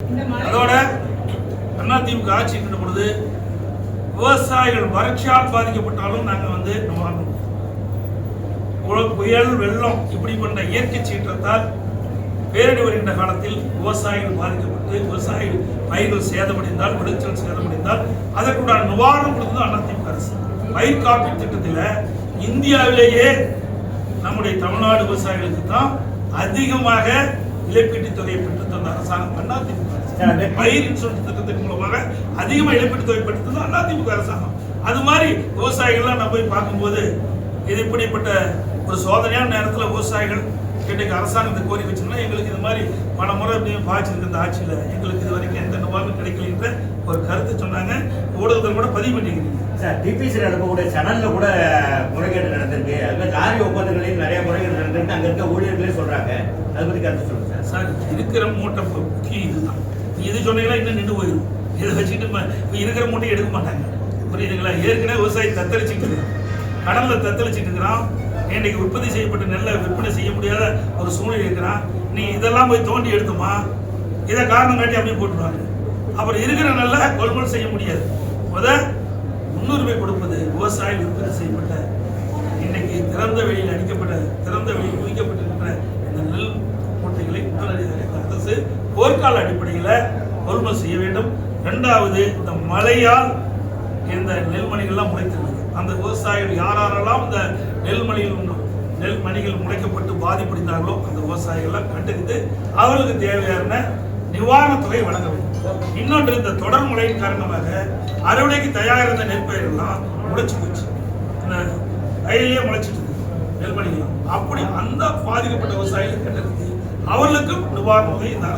அதோட அதிமுக ஆட்சி இருக்கின்ற பொழுது விவசாயிகள் வறட்சியால் பாதிக்கப்பட்டாலும் நாங்கள் வந்து நிவாரணம் புயல் வெள்ளம் இப்படி கொண்ட இயற்கை சீற்றத்தால் பேரடி வருகின்ற காலத்தில் விவசாயிகள் பாதிக்கப்பட்டு விவசாயிகள் பயிர்கள் சேதமடைந்தால் விளைச்சல் சேதமடைந்தால் அதற்குண்டான நிவாரணம் கொடுத்தது அதிமுக அரசு. பயிர் காப்பீட்டு திட்டத்தில் இந்தியாவிலேயே நம்முடைய தமிழ்நாடு விவசாயிகளுக்கு தான் அதிகமாக இழப்பீட்டுத் தொகையை பெற்று தந்த அரசாங்கம் அதிமுக பயிர் இன்சூரன்ஸ் திட்டத்தின் மூலமாக அதிகமாக இழப்பீட்டுத் தொகை பெற்று தந்த அதிமுக அரசாங்கம். அது மாதிரி விவசாயிகள்லாம் நான் போய் பார்க்கும்போது இது இப்படிப்பட்ட ஒரு சோதனையான நேரத்தில் விவசாயிகள் இன்றைக்கு அரசாங்கத்தை கோரி வச்சுன்னா எங்களுக்கு இது மாதிரி பல முறை பாய்ச்சிருக்கு இந்த ஆட்சியில். எங்களுக்கு இது வரைக்கும் எந்த நிவாரணம் கிடைக்கலன்ற ஒரு கருத்து சொன்னாங்க. ஊடகத்தில் கூட பதிவு பண்ணிக்கிறீங்க சார் டிபிசி நடக்கக்கூடிய சனல்ல கூட முறைகேடு நடந்திருக்கு. அது மாதிரி லாரி ஒப்பந்தங்களையும் நிறைய முறைகேடு அங்க இருக்க ஊழியர்களே சொல்றாங்க. அதை பத்தி கருத்து சொல்லுங்க சார். சார் இருக்கிற மூட்டை முக்கியம் இதுதான். நீ இது சொன்னீங்கன்னா இன்னும் நின்று போயிடும் இதை வச்சுட்டு இருக்கிற மூட்டையை எடுக்க மாட்டாங்க. புரியுதுங்களா? ஏற்கனவே விவசாயி தத்தளிச்சுட்டு இருக்கிறான் கடல்ல தத்தளிச்சுட்டு இருக்கிறான். இன்னைக்கு உற்பத்தி செய்யப்பட்ட நெல்லை விற்பனை செய்ய முடியாத ஒரு சூழ்நிலை இருக்கிறான். நீ இதெல்லாம் போய் தோண்டி எடுத்துமா? இதை காரணம் காட்டி அப்படியே போட்டுருவாங்க. அப்புறம் இருக்கிற நெல்லை கொள்முதல் செய்ய முடியாது. முத முன்னுரிமை கொடுப்பது விவசாயம் உற்பத்தி செய்யப்பட்ட இன்றைக்கு திறந்த வெளியில் அடிக்கப்பட்ட திறந்த வெளியில் குவிக்கப்பட்டிருக்கிற இந்த நெல் மூட்டைகளை உடனடியாக அரசு போர்க்கால அடிப்படையில் கொள்முதல் செய்ய வேண்டும். ரெண்டாவது இந்த மழையால் இந்த நெல்மணிகள்லாம் முளைத்திருந்தது. அந்த விவசாயிகள் யாரெல்லாம் இந்த நெல்மணிகள் நெல் மணிகள் முளைக்கப்பட்டு பாதிப்படைந்தார்களோ அந்த விவசாயிகள்லாம் கண்டறிந்து அவர்களுக்கு தேவையான நிவாரணத் தொகை வழங்க வேண்டும். இன்னொன்று இந்த தொடர் மழையின் காரணமாக அறுவடைக்கு தயாராக இருந்த நெற்பயிர்கள்லாம் முளைச்சு போச்சு. இந்த வயலிலே முளைச்சிட்டு இருக்கு. அப்படி அந்த பாதிக்கப்பட்ட விவசாயிகள் கண்டறிந்து அவர்களுக்கும் நிவாரண உதவி